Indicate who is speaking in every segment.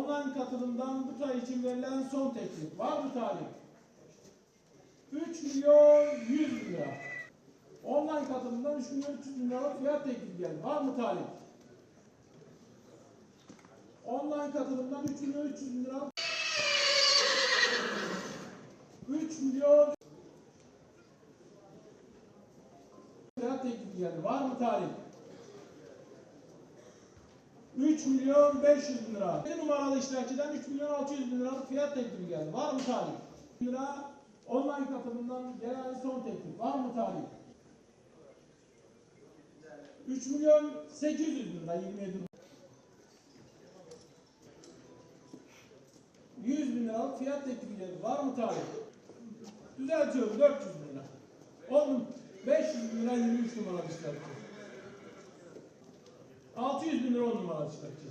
Speaker 1: Online katılımdan bu tay için verilen son teklif. Var mı talip? 3 milyon 100 bin lira. Online katılımdan 3 milyon 300 bin lira fiyat teklifi geldi. Var mı talip? Online katılımdan 3 milyon 300 bin lira 3 milyon fiyat teklifi geldi. Var mı talip? 3 milyon 500 bin lira. Bir numaralı iştirakçıdan 3 milyon 600 bin liralık fiyat teklifi geldi. Var mı talip? lira online katılımdan gelen son teklif. Var mı talip? 3 milyon 800 bin lira 27 100 bin liralık fiyat teklifi geldi. Var mı talip? Düzeltiyorum 400 bin lira. 10 500 bin lira 23 numaralı iştirakçı. 600 bin lira 10 numaralı iştirakçı.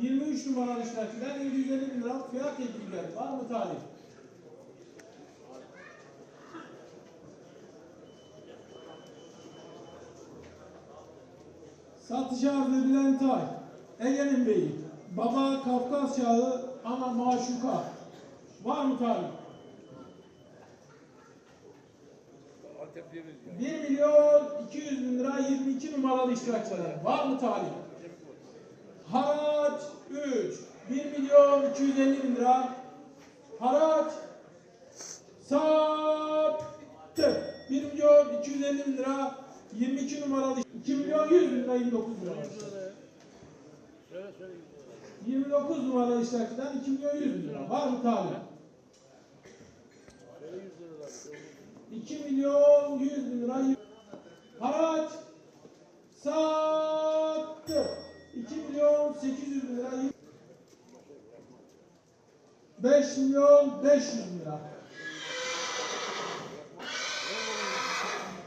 Speaker 1: 23 numaralı iştirakçıdan 750 bin liralık fiyat teklifi geldi. Var mı talip? Satışa arz edilen tay. Ege'nin beyi. Baba Kafkas çağı ama maşuka. Var mı talip? 1 milyon 200 bin lira 22 numaralı iştirakçılar. Var mı talip? Haraç 3. 1 milyon 250 bin lira. Haraç sattı. 1 milyon 250 bin lira 22 numaralı 2 milyon 100 bin lira 29 lira. 29 numaralı iştirakçıdan 2 milyon 100 bin lira. Var mı talip? 2 milyon 100 bin lira haraç sattı. 2 milyon 800 bin lira 5 milyon 500 bin lira.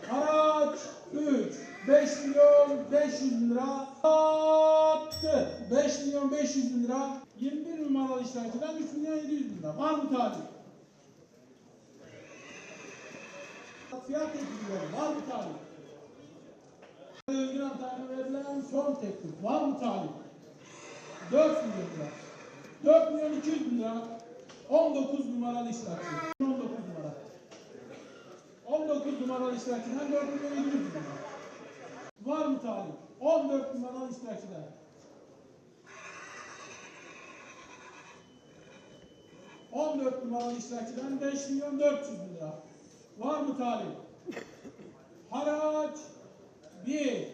Speaker 1: Haraç 3 5 milyon 500 bin lira sattı. 5 milyon 500 bin lira 21 numaralı iştirakçıdan 3 milyon 700 bin lira. Var mı talip? Fiyat teklifi var mı talip? Özgür Antalya'ya verilen son teklif var mı talip? 4 milyon lira. 4 milyon 200 bin lira. 19 numaralı iştirakçı. 19 numara. 19 numaralı iştirakçıdan 4 milyon 700 bin lira. Var mı talip? 14 numaralı iştirakçıdan. On dört numaralı iştirakçıdan 5 milyon 400 bin lira. Var mı talip? Haraç 1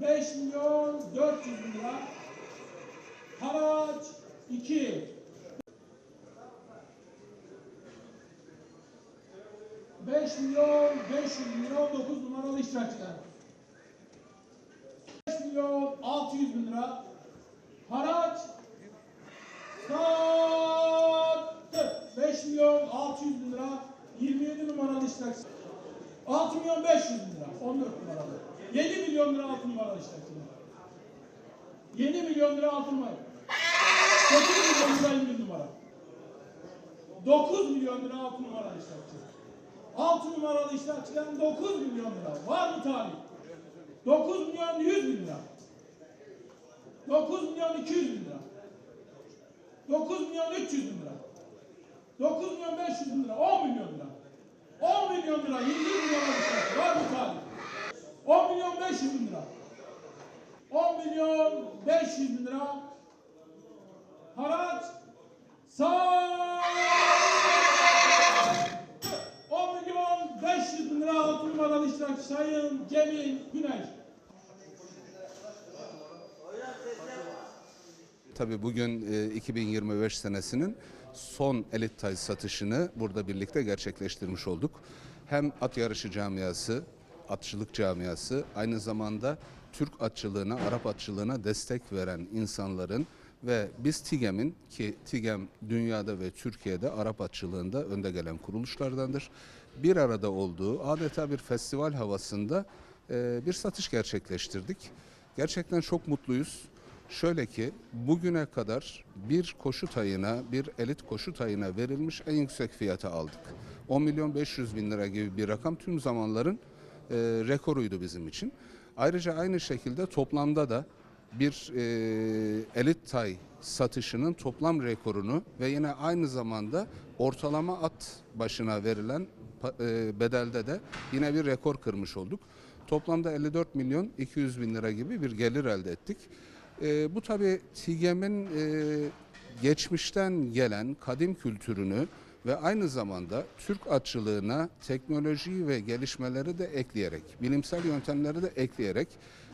Speaker 1: 5 milyon 400 bin lira. Haraç 2 5 milyon 500 bin lira 19 numaralı iştirakçılar. 5 milyon 600 bin lira. Haraç 27 numaralı iştirakçı. 6 milyon 500 bin lira 14 numaralı. 7 milyon lira 6 numaralı iştirakçı. 7 milyon lira 6 numara. 8 milyon lira 21 numara. 9 milyon lira 6 numaralı iştirakçı. 6 numaralı iştirakçıdan 9 milyon lira. Var mı talip? 9 milyon 100 bin lira. 9 milyon 200 bin lira. 9 milyon 300 bin lira. 9 milyon 500 bin lira, 10 milyon lira. 10 milyon lira, 20 milyon lira var mı talip? 10 milyon 500 bin lira. 10 milyon 500 bin lira. Haraç sağ 10 milyon 500 bin lira altı numaralı iştirakçı Sayın Cemil Güneş.
Speaker 2: Tabii bugün e, 2025 senesinin son elit tay satışını burada birlikte gerçekleştirmiş olduk. Hem at yarışı camiası, atçılık camiası, aynı zamanda Türk atçılığına, Arap atçılığına destek veren insanların ve biz TİGEM'in ki TİGEM dünyada ve Türkiye'de Arap atçılığında önde gelen kuruluşlardandır. Bir arada olduğu adeta bir festival havasında e, bir satış gerçekleştirdik. Gerçekten çok mutluyuz. Şöyle ki bugüne kadar bir koşu tayına, bir elit koşu tayına verilmiş en yüksek fiyata aldık. 10 milyon 500 bin lira gibi bir rakam tüm zamanların e, rekoruydu bizim için. Ayrıca aynı şekilde toplamda da bir e, elit tay satışının toplam rekorunu ve yine aynı zamanda ortalama at başına verilen e, bedelde de yine bir rekor kırmış olduk. Toplamda 54 milyon 200 bin lira gibi bir gelir elde ettik. E, bu tabi TİGEM'in e, geçmişten gelen kadim kültürünü ve aynı zamanda Türk atçılığına teknolojiyi ve gelişmeleri de ekleyerek, bilimsel yöntemleri de ekleyerek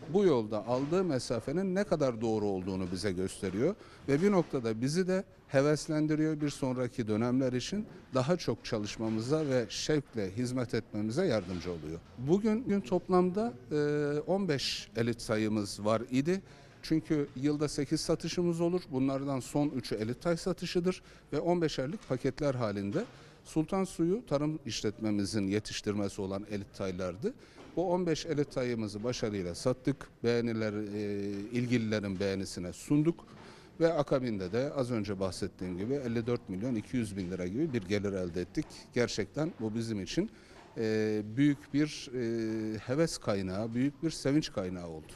Speaker 2: bu yolda aldığı mesafenin ne kadar doğru olduğunu bize gösteriyor ve bir noktada bizi de heveslendiriyor bir sonraki dönemler için daha çok çalışmamıza ve şevkle hizmet etmemize yardımcı oluyor. Bugün gün toplamda e, 15 elit sayımız var idi. Çünkü yılda 8 satışımız olur. Bunlardan son 3'ü elit tay satışıdır ve 15'erlik paketler halinde Sultan Suyu tarım işletmemizin yetiştirmesi olan elit taylardı. Bu 15 elit tayımızı başarıyla sattık. Beğeniler, e, ilgililerin beğenisine sunduk. Ve akabinde de az önce bahsettiğim gibi 54 milyon 200 bin lira gibi bir gelir elde ettik. Gerçekten bu bizim için e, büyük bir e, heves kaynağı, büyük bir sevinç kaynağı oldu.